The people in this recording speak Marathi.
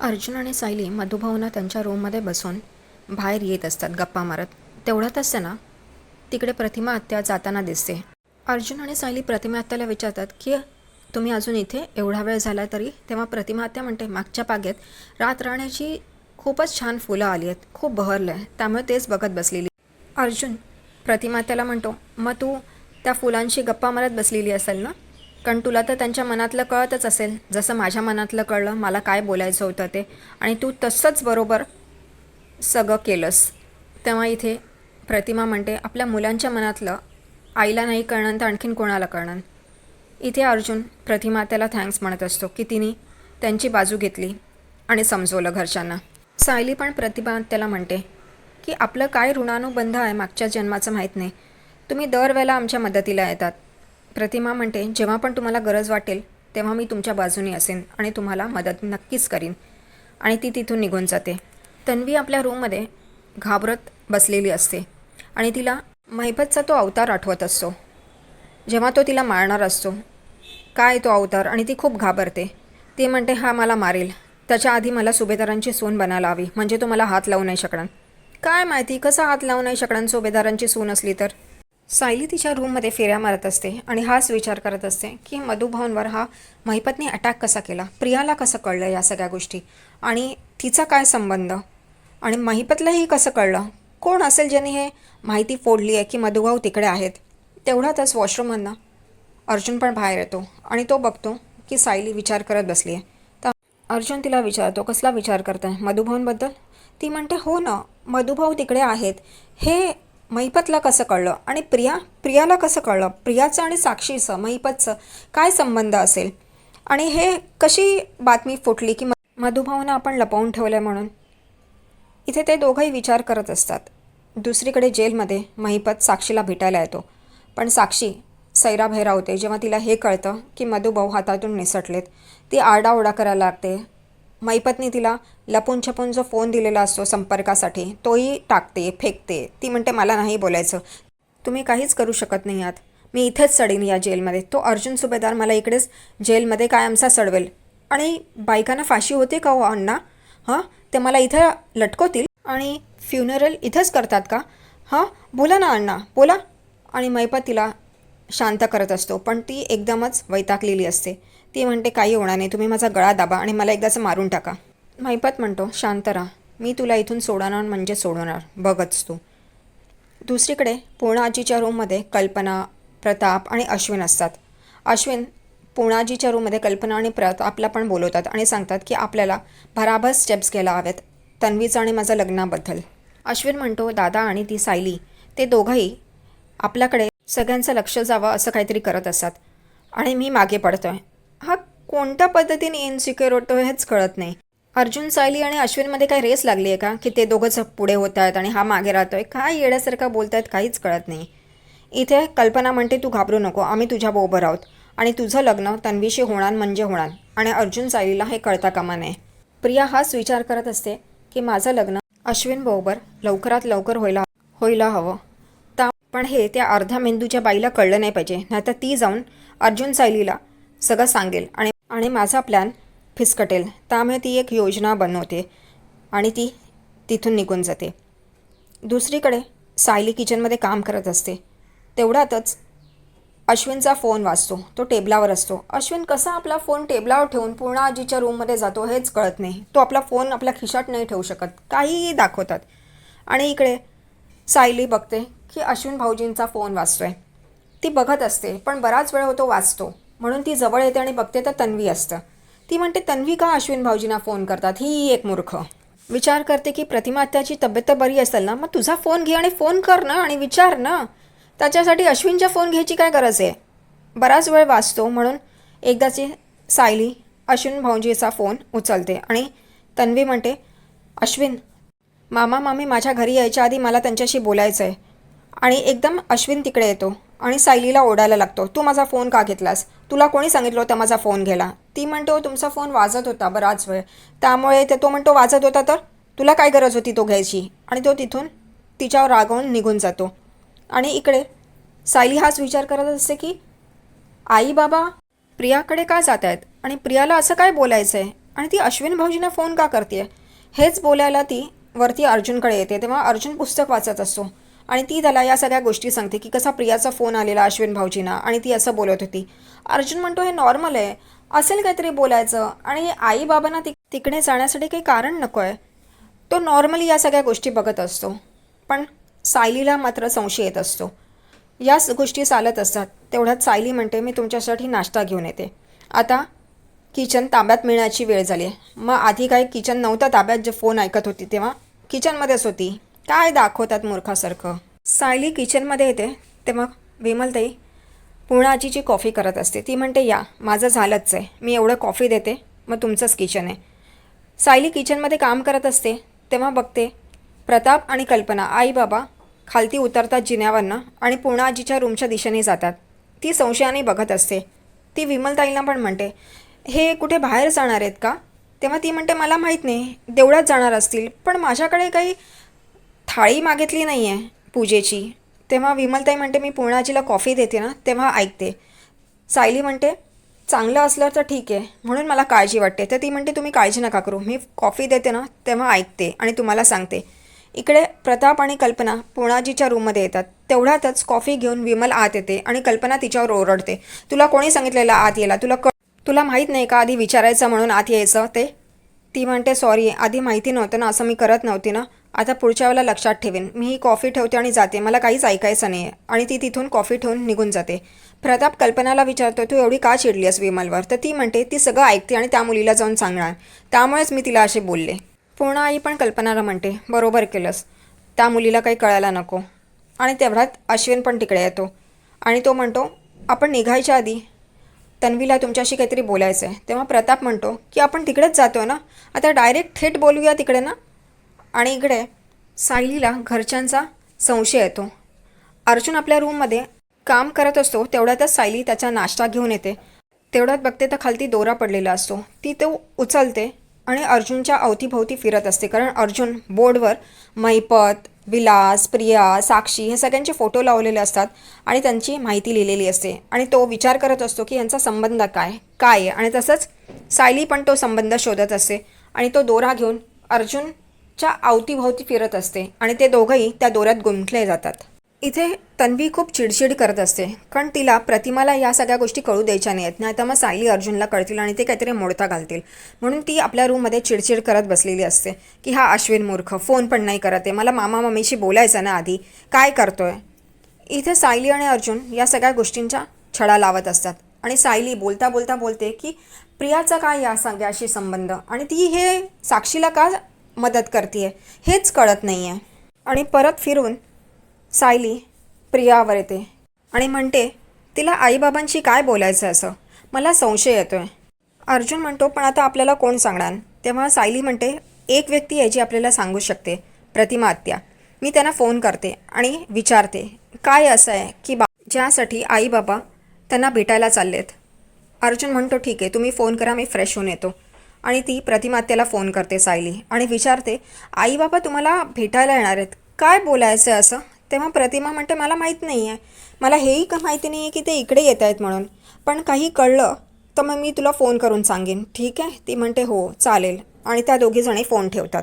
अर्जुन आणि सायली मधुभावना त्यांच्या रूममध्ये बसून बाहेर येत असतात गप्पा मारत. तेवढ्यात असताना तिकडे प्रतिमा आत्या जाताना दिसते. अर्जुन आणि सायली प्रतिमा आत्याला विचारतात की तुम्ही अजून इथे एवढा वेळ झाला तरी? तेव्हा प्रतिमा आत्या म्हणते मागच्या बागेत रात राहण्याची खूपच छान फुलं आली आहेत खूप बहरलं आहे त्यामुळे तेच बघत बसलेली. अर्जुन प्रतिमा आत्याला म्हणतो मग तू त्या फुलांशी गप्पा मारत बसलेली असेल ना? कारण तुला तर त्यांच्या मनातलं कळतच असेल. जसं माझ्या मनातलं कळलं मला काय बोलायचं होतं ते. आणि तू तसंच बरोबर सगळं केलंस. तेव्हा इथे प्रतिमा म्हणते आपल्या मुलांच्या मनातलं आईला नाही कळणार तर आणखीन कोणाला कळणार? इथे अर्जुन प्रतिमा त्याला थँक्स म्हणत असतो की तिने त्यांची बाजू घेतली आणि समजवलं घरच्यांना. सायली पण प्रतिभा त्याला म्हणते की आपलं काय ऋणानुबंध आहे मागच्या जन्माचं माहीत नाही. तुम्ही दरवेळेला आमच्या मदतीला येतात. प्रतिमा म्हणते जेव्हा पण तुम्हाला गरज वाटेल तेव्हा मी तुमच्या बाजूने असेन आणि तुम्हाला मदत नक्कीच करीन. आणि ती तिथून निघून जाते. तन्वी आपल्या रूममध्ये घाबरत बसलेली असते आणि तिला महिपतचा तो अवतार आठवत असतो. जेव्हा तो तिला मारणार असतो काय तो अवतार? आणि ती खूप घाबरते. ती म्हणते हा मला मारेल. त्याच्या आधी मला सुभेदारांची सून बनायला हवी म्हणजे तो मला हात लावू नाही शकणार. काय माहिती? कसा हात लावू नाही शकणार सुभेदारांची सून असली तर? सायली तिच्या रूममध्ये फेऱ्या मारत असते आणि हाच विचार करत असते की मधुभाऊंवर हा महिपतने अटॅक कसा केला? प्रियाला कसं कळलं या सगळ्या गोष्टी? आणि तिचा काय संबंध? आणि महिपतलाही कसं कळलं? कोण असेल ज्याने हे माहिती फोडली आहे की मधुभाऊ तिकडे आहेत? तेवढ्यातच वॉशरूममधनं अर्जुन पण बाहेर येतो आणि तो बघतो की सायली विचार करत बसली आहे तर अर्जुन तिला विचारतो कसला विचार करताय? मधुभाऊंबद्दल ती म्हणते हो ना मधुभाऊ तिकडे आहेत. हे महिपतला कसं कळलं? आणि प्रिया? प्रियाला कसं कळलं? प्रियाचं आणि साक्षीचं महिपतचं काय संबंध असेल? आणि हे कशी बातमी फुटली की म- आपण लपवून ठेवलं आहे म्हणून? इथे ते दोघंही विचार करत असतात. दुसरीकडे जेलमध्ये महिपत साक्षीला भेटायला येतो. पण साक्षी सैरा होते जेव्हा तिला हे कळतं की मधुभाऊ हातातून निसटलेत. ती आरडाओरडा करायला लागते. महिपतने तिला लपून छपून जो फोन दिलेला असतो संपर्कासाठी. तोही टाकते फेकते. ती म्हणते मला नाही बोलायचं. तुम्ही काहीच करू शकत नाही आहात मी इथेच सडेन या जेलमध्ये. तो अर्जुन सुभेदार मला इकडेच जेलमध्ये कायमचा सडवेल. आणि बायकांना फाशी होते का हो अण्णा? हां? ते मला इथं लटकवतील? आणि फ्युनरल इथंच करतात का? हां? बोला ना अण्णा. बोला. आणि मैपत तिला शांत करत असतो पण ती एकदमच वैतागलेली असते. ती म्हणते काही होणार नाही तुम्ही माझा गळा दाबा आणि मला एकदाचं मारून टाका. मैपत म्हणतो शांत राहा मी तुला इथून सोडणार म्हणजे सोडवणार बघच तू. दुसरीकडे पूर्णाजीच्या रूममध्ये कल्पना प्रताप आणि अश्विन असतात. अश्विन पूर्णाजीच्या रूममध्ये कल्पना आणि प्रतापला पण बोलवतात आणि सांगतात की आपल्याला भराभर स्टेप्स घ्यायला हवेत तन्वीचं आणि माझं लग्नाबद्दल. अश्विन म्हणतो दादा आणि ती सायली ते दोघंही आपल्याकडे सगळ्यांचं लक्ष जावं असं काहीतरी करत असतात आणि मी मागे पडतो आहे कोणत्या पद्धतीने इनसिक्युअर होतो हेच कळत नाही. अर्जुन सायली आणि अश्विनमध्ये काही रेस लागली आहे का? की ते दोघंच पुढे होत आहेत आणि हा मागे राहतोय? काय येण्यासारखं बोलत आहेत काहीच कळत नाही. इथे कल्पना म्हणते तू घाबरू नको. आम्ही तुझ्या बरोबर आहोत आणि तुझं लग्न तन्वीशी होणार म्हणजे होणार. आणि अर्जुन सायलीला हे कळता कामा नये. प्रिया हाच विचार करत असते की माझं लग्न अश्विन बरोबर लवकरात लवकर व्हायला व्हायला हवं. ता पण हे त्या अर्ध्या मेंदूच्या बाईला कळलं नाही पाहिजे. नाहीतर ती जाऊन अर्जुन सायलीला सगळं सांगेल आणि आणि माझा प्लॅन फिसकटेल. त्यामुळे ती एक योजना बनवते आणि ती तिथून निघून जाते. दुसरीकडे सायली किचनमध्ये काम करत असते. तेवढ्यातच अश्विनचा फोन वाजतो. तो टेबलावर असतो. अश्विन कसा आपला फोन टेबलावर ठेवून पूर्ण आजीच्या रूममध्ये जातो हेच कळत नाही. तो आपला फोन आपल्या खिशात नाही ठेवू शकत. काहीही दाखवतात. आणि इकडे सायली बघते की अश्विन भाऊजींचा फोन वाचतो आहे ती बघत असते पण बराच वेळ होतो वाचतो म्हणून ती जवळ येते आणि बघते तर तन्वी असतं. ती म्हणते तन्वी का अश्विन भाऊजींना फोन करतात? ही एक मूर्ख. विचार करते की प्रतिमा त्याची तब्येत तर बरी असेल ना? मग तुझा फोन घे आणि फोन कर ना आणि विचार ना. त्याच्यासाठी अश्विनचा फोन घ्यायची काय गरज आहे? बराच वेळ वाचतो म्हणून एकदाची सायली अश्विन भाऊजीचा फोन उचलते आणि तन्वी म्हणते अश्विन मामा मामी माझ्या घरी यायच्या आधी मला त्यांच्याशी बोलायचं आहे आणि एकदम अश्विन तिकडे येतो. आणि सायलीला ओढायला लागतो तू माझा फोन का घेतलास? तुला कोणी सांगितलं होतं माझा फोन घ्यायला? ती म्हणतो तुमचा फोन वाजत होता बराच वेळ. त्यामुळे ते तो म्हणतो वाजत होता तर? तुला काय गरज होती तो घ्यायची? आणि तो तिथून तिच्यावर रागवून निघून जातो. आणि इकडे सायली हाच विचार करत असते की आई बाबा प्रियाकडे का जात आहेत आणि प्रियाला असं काय बोलायचं आहे आणि ती अश्विन भाऊजींना फोन का करते हेच बोलायला ती वरती अर्जुनकडे येते तेव्हा अर्जुन पुस्तक वाचत असतो. आणि ती त्याला या सगळ्या गोष्टी सांगते की कसा प्रियाचा फोन आलेला अश्विन भाऊजींना आणि ती असं बोलत होती. अर्जुन म्हणतो हे नॉर्मल आहे. असेल काहीतरी बोलायचं. आणि आई बाबांना ति तिकडे जाण्यासाठी काही कारण नको आहे तो नॉर्मली या सगळ्या गोष्टी बघत असतो. पण सायलीला मात्र संशय येत असतो. याच गोष्टी चालत असतात. तेवढ्यात सायली म्हणते मी तुमच्यासाठी नाश्ता घेऊन येते. आता किचन ताब्यात मिळण्याची वेळ झाली आहे. मग आधी काय किचन नव्हतं ताब्यात जे फोन ऐकत होती तेव्हा किचनमध्येच होती. काय दाखवतात मूर्खासारखं? सायली किचनमध्ये येते तेव्हा विमलताई पूर्णाजीची कॉफी करत असते. ती म्हणते या माझं झालंच आहे. मी एवढं कॉफी देते मग तुमचंच किचन आहे. सायली किचनमध्ये काम करत असते तेव्हा बघते प्रताप आणि कल्पना आई बाबा खालती उतरतात जिन्यावरनं आणि पूर्णाजीच्या रूमच्या दिशेने जातात. ती संशयाने बघत असते. ती विमलताईला पण म्हणते हे कुठे बाहेर जाणार आहेत का? तेव्हा ती म्हणते मला माहीत नाही. देवळात जाणार असतील पण माझ्याकडे काही थाळी मागितली नाही आहे पूजेची. तेव्हा विमलताई म्हणते मी पूर्णाजीला कॉफी देते ना तेव्हा ऐकते. सायली म्हणते चांगलं असलं तर ठीक आहे म्हणून मला काळजी वाटते. तर ती म्हणते तुम्ही काळजी नका करू मी कॉफी देते ना तेव्हा ऐकते आणि तुम्हाला सांगते. इकडे प्रताप आणि कल्पना पूर्णाजीच्या रूममध्ये येतात. तेवढ्यातच कॉफी घेऊन विमल आत येते आणि कल्पना तिच्यावर ओरडते. तुला कोणी सांगितलेलं आत यायला? तुला क तुला माहीत नाही का आधी विचारायचं म्हणून आत यायचं ते? ती म्हणते सॉरी आधी माहिती नव्हतं ना असं मी करत नव्हती ना. आता पुढच्या वेळेला लक्षात ठेवेन. मी ही कॉफी ठेवते आणि जाते. मला काहीच ऐकायचं नाही आहे आणि ती तिथून कॉफी ठेवून निघून जाते. प्रताप कल्पनाला विचारतो तू एवढी का चिडली आहेस विमलवर? तर ती म्हणते ती सगळं ऐकते आणि त्या मुलीला जाऊन सांगणार. त्यामुळेच मी तिला असे बोलले. पूर्ण आई पण कल्पनाला म्हणते बरोबर केलंस. त्या मुलीला काही कळायला नको. आणि तेवढ्यात अश्विन पण तिकडे येतो. आणि तो म्हणतो आपण निघायच्या आधी तन्वीला तुमच्याशी काहीतरी बोलायचं आहे तेव्हा प्रताप म्हणतो की आपण तिकडेच जातो ना? आता डायरेक्ट थेट बोलूया तिकडे ना? आणि इकडे सायलीला घरच्यांचा संशय येतो. अर्जुन आपल्या रूममध्ये काम करत असतो तेवढ्यातच सायली त्याचा नाश्ता घेऊन येते. तेवढ्यात बघते तर खालती दोरा पडलेला असतो. ती तो उचलते आणि अर्जुनच्या अवतीभोवती फिरत असते. कारण अर्जुन बोर्डवर मैपत विलास प्रिया साक्षी हे सगळ्यांचे फोटो लावलेले असतात आणि त्यांची माहिती लिहिलेली असते. आणि तो विचार करत असतो की यांचा संबंध काय? काय आहे? आणि तसंच सायली पण तो संबंध शोधत असते. आणि तो दोरा घेऊन अर्जुन च्या अवतीभोवती फिरत असते आणि ते दोघंही त्या दोऱ्यात गुंतले जातात. इथे तन्वी खूप चिडचिड करत असते कारण तिला प्रतिमाला या सगळ्या गोष्टी कळू द्यायच्या नाहीत. नाही तर मग सायली अर्जुनला कळतील आणि ते काहीतरी मोडता घालतील. म्हणून ती आपल्या रूममध्ये चिडचिड करत बसलेली असते की हा अश्विन मूर्ख फोन पण नाही करत आहे. मला मामा मम्मीशी बोलायचं ना आधी. काय करतोय? इथे सायली आणि अर्जुन या सगळ्या गोष्टींचा छडा लावत असतात आणि सायली बोलता बोलता बोलते की प्रियाचा काय या सगळ्याशी संबंध? आणि ती हे साक्षीला का मदत करते हेच कळत नाही आहे आणि परत फिरून सायली प्रियावर येते. आणि म्हणते तिला आईबाबांशी काय बोलायचं आहे असं? मला संशय येतो आहे अर्जुन म्हणतो पण आता आपल्याला कोण सांगणार? तेव्हा सायली म्हणते एक व्यक्ती आहे जी आपल्याला सांगू शकते प्रतिमा आत्या. मी त्यांना फोन करते आणि विचारते काय असं आहे की बा ज्यासाठी आईबाबा त्यांना भेटायला चाललेत. अर्जुन म्हणतो ठीक आहे तुम्ही फोन करा मी फ्रेश होऊन येतो. आणि ती प्रतिमात्याला फोन करते सायली आणि विचारते आई बाबा तुम्हाला भेटायला येणार आहेत. काय बोलायचं आहे असं? तेव्हा प्रतिमा म्हणते मला माहीत नाही आहे मला हेही का माहिती नाही आहे की ते इकडे येत आहेत म्हणून. पण काही कळलं तर मग मी तुला फोन करून सांगेन. ठीक आहे? ती म्हणते हो चालेल. आणि त्या दोघीजणी फोन ठेवतात.